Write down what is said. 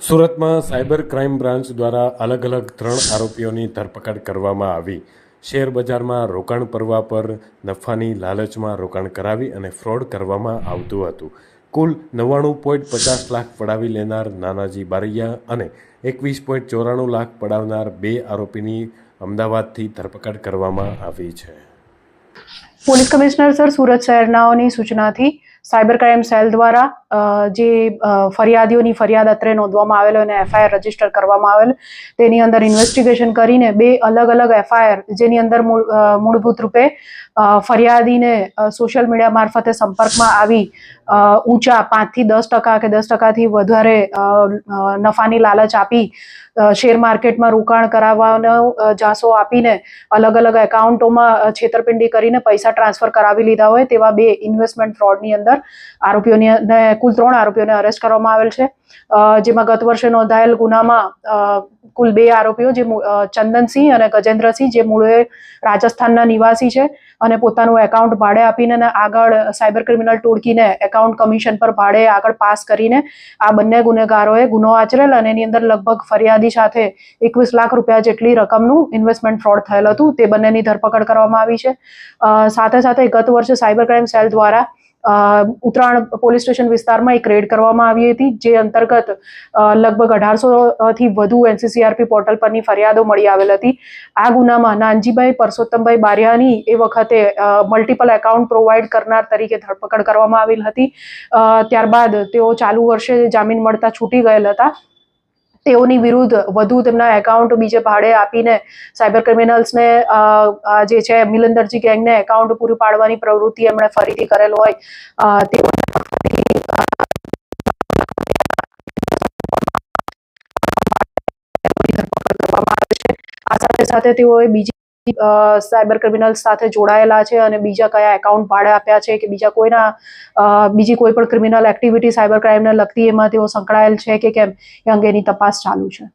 સુરતમાં cyber crime branch દ્વારા અલગ અલગ ત્રણ આરોપીઓની ધરપકડ કરવામાં આવી. શેર બજારમાં રોકાણ પરવા પર નફાની લાલચમાં રોકાણ કરાવી અને ફ્રોડ કરવામાં આવતું હતું. કુલ નવ્વાણું પોઈન્ટ પચાસ લાખ પડાવી લેનાર નાનાજી બારૈયા અને એકવીસ પોઈન્ટ ચોરાણું લાખ પડાવનાર બે આરોપીની અમદાવાદથી ધરપકડ કરવામાં આવી છે. પોલીસ કમિશનર સર સુરત શહેરનાઓની સૂચનાથી સાયબર ક્રાઇમ સેલ દ્વારા જે ફરિયાદીઓની ફરિયાદ અત્રે નોંધવામાં આવેલો અને એફઆઈઆર રજિસ્ટર કરવામાં આવેલ, તેની અંદર ઇન્વેસ્ટિગેશન કરીને બે અલગ અલગ એફઆઈઆર, જેની અંદર મૂળભૂત રૂપે ફરિયાદીને સોશિયલ મીડિયા મારફતે સંપર્કમાં આવી ઊંચા પાંચથી દસ ટકા કે દસ ટકાથી વધારે નફાની લાલચ આપી શેર માર્કેટમાં રોકાણ કરાવવાનો જાસો આપીને અલગ અલગ એકાઉન્ટોમાં છેતરપિંડી કરીને પૈસા ટ્રાન્સફર કરાવી લીધા હોય, તેવા બે ઇન્વેસ્ટમેન્ટ ફ્રોડની અંદર આરોપીઓને કુલ ત્રણ આરોપીઓને અરેસ્ટ કરવામાં આવેલ છે. જેમાં ગત વર્ષે નોંધાયેલ ગુનામાં કુલ બે આરોપીઓ જે ચંદનસિંહ અને ગજેન્દ્રસિંહ, જે મૂળે રાજસ્થાનના નિવાસી છે અને પોતાનું એકાઉન્ટ ભાડે આપીને આગળ સાયબર ક્રિમિનલ ટોળકીને એકાઉન્ટ કમિશન પર ભાડે આગળ પાસ કરીને આ બંને ગુનેગારોએ ગુનો આચરેલ અને એની અંદર લગભગ ફરિયાદી સાથે એકવીસ લાખ રૂપિયા જેટલી રકમનું ઇન્વેસ્ટમેન્ટ ફ્રોડ થયેલ હતું. તે બંનેની ધરપકડ કરવામાં આવી છે. સાથે સાથે ગત વર્ષે સાયબર ક્રાઇમ સેલ દ્વારા ઉત્તરાયણ પોલીસ સ્ટેશન વિસ્તારમાં એક રેડ કરવામાં આવી હતી, જે અંતર્ગત લગભગ અઢારસો થી વધુ એનસીસીઆરપી પોર્ટલ પરની ફરિયાદો મળી આવેલ હતી. આ ગુનામાં નાનજીભાઈ પરસોત્તમભાઈ બારિયાની એ વખતે મલ્ટિપલ એકાઉન્ટ પ્રોવાઈડ કરનાર તરીકે ધરપકડ કરવામાં આવેલ હતી. ત્યારબાદ તેઓ ચાલુ વર્ષે જામીન મળતા છૂટી ગયેલ હતા. તેઓની વિરુદ્ધ વધુ તેમના એકાઉન્ટ બીજે ભાડે આપીને સાયબર ક્રિમિનલ્સને જે છે મિલંદરજી ગેંગને એકાઉન્ટ પૂરું પાડવાની પ્રવૃત્તિ એમણે ફરીથી કરેલ હોય છે આ સાથે સાથે તેઓએ બીજી સાયબર ક્રિમિનલ્સ સાથે જોડાયેલા છે અને બીજા કયા એકાઉન્ટ ભાડે આપ્યા છે કે બીજા કોઈના બીજી કોઈ પણ ક્રિમિનલ એક્ટિવિટી સાયબર ક્રાઇમને લગતી એમાં તેઓ સંકળાયેલ છે કે કેમ એ અંગેની તપાસ ચાલુ છે.